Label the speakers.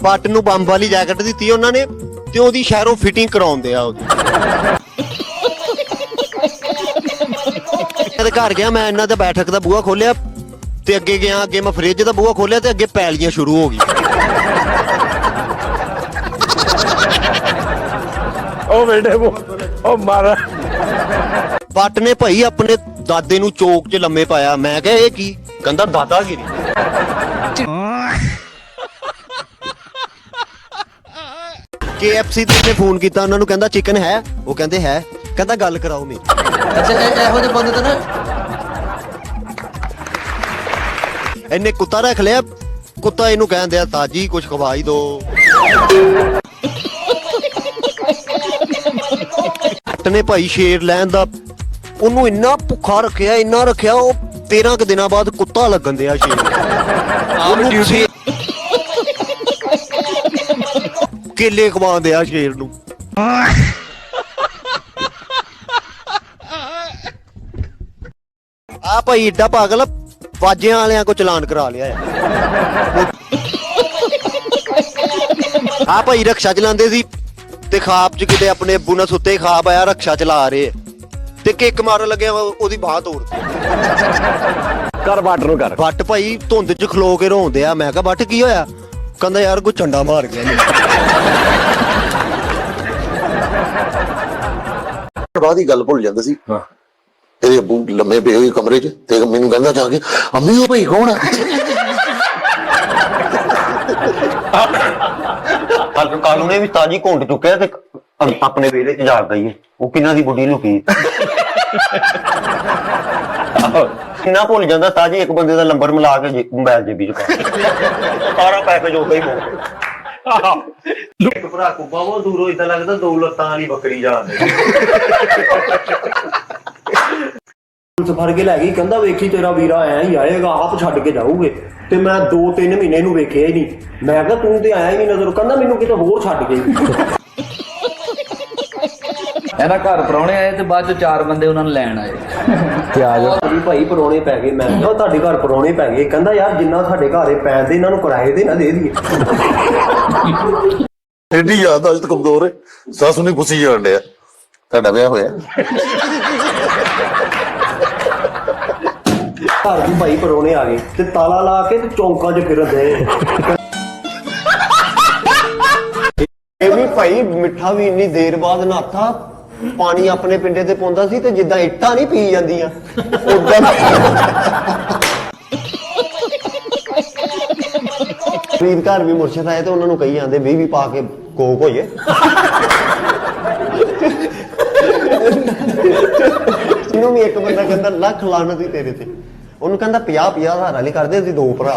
Speaker 1: But ਨੂੰ bomb ਵਾਲੀ jacket ਦਿੱਤੀ ਉਹਨਾਂ ਨੇ ਤੇ ਉਹਦੀ ਸ਼ਹਿਰੋਂ ਫਿਟਿੰਗ ਕਰਾਉਂਦੇ ਆ ਉਹਦੀ ਇਹਦੇ ਘਰ ਗਿਆ ਮੈਂ ਇਹਨਾਂ ਦੇ ਬੈਠਕ ਦਾ ਬੂਹਾ ਖੋਲਿਆ ਤੇ ਅੱਗੇ ਗਿਆ ਅੱਗੇ ਮੈਂ ਫ੍ਰਿਜ ਦਾ ਬੂਹਾ ਖੋਲਿਆ ਤੇ ਅੱਗੇ ਪੈਲੀਆਂ ਸ਼ੁਰੂ ਹੋ ਗਈਆਂ।
Speaker 2: ਉਹ ਬੇਟੇ ਉਹ ਉਹ ਮਾਰਾ।
Speaker 1: ਬੱਟ ਨੇ ਭਾਈ ਆਪਣੇ ਦਾਦੇ ਨੂੰ ਚੌਕ 'ਚ ਲੰਮੇ ਪਾਇਆ। ਮੈਂ ਕਿਹਾ ਇਹ ਕੀ? ਕਹਿੰਦਾ ਦਾਦਾਗਿਰੀ KFC ਤੇ ਨੇ ਫੋਨ ਕੀਤਾ ਉਹਨਾਂ ਨੂੰ ਕਹਿੰਦਾ ਚਿਕਨ ਹੈ ਉਹ ਕਹਿੰਦੇ ਹੈ ਕਹਿੰਦਾ ਗੱਲ ਕਰਾਓ ਮੇਰੀ।
Speaker 3: ਅੱਛਾ ਇਹ- ਇਹੋ ਜਿਹੇ ਬੰਦੇ ਤਾਂ ਨਾ
Speaker 1: ਇਹਨੇ ਕੁੱਤਾ ਰੱਖ ਲਿਆ ਕੁੱਤਾ ਇਹਨੂੰ ਕਹਿੰਦੇ ਆ ਤਾਜੀ ਕੁਝ ਖਵਾਈ ਦੋ। ਬੱਟ ਨੇ ਭਾਈ ਸ਼ੇਰ ਲੈਣ ਦਾ ਉਹਨੂੰ ਇੰਨਾ ਭੁੱਖਾ ਰੱਖਿਆ ਇੰਨਾ ਰੱਖਿਆ ਉਹ 13 ਕੁ ਦਿਨਾਂ ਬਾਅਦ ਕੁੱਤਾ ਲੱਗਣ ਦਿਆ ਸ਼ੇਰ। ਉਹਨੂੰ ਡਿਊਟੀ ਕੇਲੇ ਖਵਾਉਂਦੇ ਆ ਸ਼ੇਰ ਨੂੰ। ਆ ਭਾਈ ਏਡਾ ਪਾਗਲ ਆ, ਬਾਜਿਆਂ ਵਾਲਿਆਂ ਕੋ ਚਲਾਨ ਕਰਾ ਲਿਆ ਆ। ਭਾਈ ਰਕਸ਼ਾ ਚਲਾਉਂਦੇ ਸੀ ਤੇ ਖਾਬ ਚ ਕਿਤੇ ਆਪਣੇ ਅੱਬੂ ਨਾਲ ਸੁੱਤੇ ਖਾਬ ਆਇਆ ਰਕਸ਼ਾ ਚਲਾ ਰਹੇ। ਤੇ ਕਿੱਕ ਮਾਰਨ ਲੱਗਿਆ ਉਹ- ਉਹਦੀ ਬਾਹ ਤੋੜਤੀ
Speaker 2: ਕਰ ਬਾਟ ਨੂੰ ਕਰ।
Speaker 1: ਬੱਟ ਭਾਈ ਧੁੰਦ ਚ ਖਲੋ ਕੇ ਰੋਂਦੇ ਆ ਮੈਂ ਕਿਹਾ ਬੱਟ ਕੀ ਹੋਇਆ? ਕਹਿੰਦਾ ਯਾਰ ਕੋਈ ਚੰਡਾ ਮਾਰ ਗਿਆ ਮੈਨੂੰ
Speaker 4: ਬਾਅਦ ਹੀ ਗੱਲ ਭੁੱਲ ਜਾਂਦਾ ਸੀ।
Speaker 2: ਹਾਂ।
Speaker 4: ਇਹਦੇ ਅੱਬੂ ਲੰਮੇ ਪਏ ਹੋਏ ਕਮਰੇ 'ਚ ਤੇ ਮੈਨੂੰ ਕਹਿੰਦਾ ਜਾ ਕੇ ਅੰਮੀ ਉਹ ਭਾਈ ਕੌਣ ਆ?
Speaker 1: ਕੱਲ ਕੱਲ ਉਹਨੇ ਵੀ ਤਾਜੀ ਘੁੰਡ ਚੁੱਕਿਆ ਤੇ ਆਪਣੇ ਵਿਹੜੇ 'ਚ ਜਾ ਗਈ ਉਹ ਕਿੰਨਾ ਦੀ ਬੁੱਢੀ ਲੁਕੀ ਕਿੰਨਾ ਭੁੱਲ ਜਾਂਦਾ ਤਾਜੀ ਇੱਕ ਬੰਦੇ ਦਾ ਨੰਬਰ ਮਿਲਾ ਕੇ ਜੇ- ਮੋਬਾਈਲ ਜੇਬੀ 'ਚ ਪਾ ਸਾਰਾ ਪੈਕੇਜ ਹੋ ਗਈ ਇੱਕ ਭਰਾ ਕੁੱਬਾ ਉਹ ਦੂਰੋਂ ਇਦਾਂ ਲੱਗਦਾ ਦੋ ਲੱਤਾਂ ਵਾਲੀ ਬੱਕਰੀ ਜਾਂਦੀ
Speaker 5: ਪੁਲਿਸ ਫੜ ਕੇ ਲੈ ਗਈ ਕਹਿੰਦਾ ਵੇਖੀ ਤੇਰਾ ਵੀਰਾ ਆਇਆ ਹੀ ਆਏਗਾ ਆਪ ਛੱਡ ਕੇ ਜਾਊਗੇ। ਤੇ ਮੈਂ 2-3 ਮਹੀਨੇ ਨੂੰ ਵੇਖਿਆ ਹੀ ਨਹੀਂ। ਮੈਂ ਕਿਹਾ ਤੂੰ ਤੇ ਆਇਆ ਹੀ ਨਹੀਂ ਨਜ਼ਰ ਕਹਿੰਦਾ ਮੈਨੂੰ ਕਿਤੇ ਹੋਰ ਛੱਡ ਗਈ
Speaker 3: ਇਹਨਾਂ ਘਰ ਪਰੌਣੇ ਆਏ ਤੇ ਬਾਅਦ ਚ ਚਾਰ ਬੰਦੇ ਉਹਨਾਂ ਨੂੰ ਲੈਣ ਆਏ।
Speaker 2: ਤੇ ਆ ਜਾ
Speaker 5: ਵੀ ਭਾਈ ਪਰੋਣੇ ਪੈ ਗਏ। ਮੈਂ ਕਿਹਾ ਤੁਹਾਡੇ ਘਰ ਪਰੋਣੇ ਪੈ ਗਏ। ਕਹਿੰਦਾ ਯਾਰ ਜਿੰਨਾ ਸਾਡੇ ਘਰੇ ਪੈਂਦੇ ਇਹਨਾਂ ਨੂੰ ਕਿਰਾਏ ਦੇ ਨਾ ਦੇ ਦਈਏ।
Speaker 4: ਐਡੀ ਯਾਦ ਅੱਜ ਤੱਕ ਕਮਜ਼ੋਰ ਹੈ। ਸੱਸ ਨੂੰ ਪੁੱਛੀ ਜਾਣ ਡਿਆ। ਤੁਹਾਡਾ ਵਿਆਹ ਹੋਇਆ।
Speaker 5: ਘਰ ਵੀ ਭਾਈ ਪਰੋਣੇ ਆ ਗਏ ਤੇ ਤਾਲਾ ਲਾ ਕੇ ਤੇ ਚੌਂਕਾਂ 'ਚ ਫਿਰਨ ਦੇ
Speaker 1: ਇਹ ਵੀ ਭਾਈ ਮਿੱਠਾ ਵੀ ਇੰਨੀ ਦੇਰ ਬਾਅਦ ਨਾਥਾ ਪਾਣੀ ਆਪਣੇ ਪਿੰਡੇ ਤੇ ਪਾਉਂਦਾ ਸੀ ਤੇ ਜਿੱਦਾਂ ਇੱਟਾਂ ਨਹੀਂ ਪੀ ਜਾਂਦੀਆਂ। ਉਦਾਂ ਫਰੀਦ ਘਰ ਵੀ ਮੁਰਸ਼ਦ ਆਏ ਤੇ ਉਹਨਾਂ ਨੂੰ ਕਹੀ ਜਾਂਦੇ ਵੀ ਵੀ ਪਾ ਕੇ ਕੋਕ ਹੋਈਏ। ਇਹਨੂੰ ਵੀ ਇੱਕ ਬੰਦਾ ਕਹਿੰਦਾ, ਲੱਖ ਲਾਨਤ ਹੀ ਤੇਰੇ ਤੇ। ਉਹਨੂੰ ਕਹਿੰਦਾ 50 50 ਹਜ਼ਾਰ ਵਾਲੀ ਕਰਦੇ ਸੀ ਦੋ ਭਰਾ।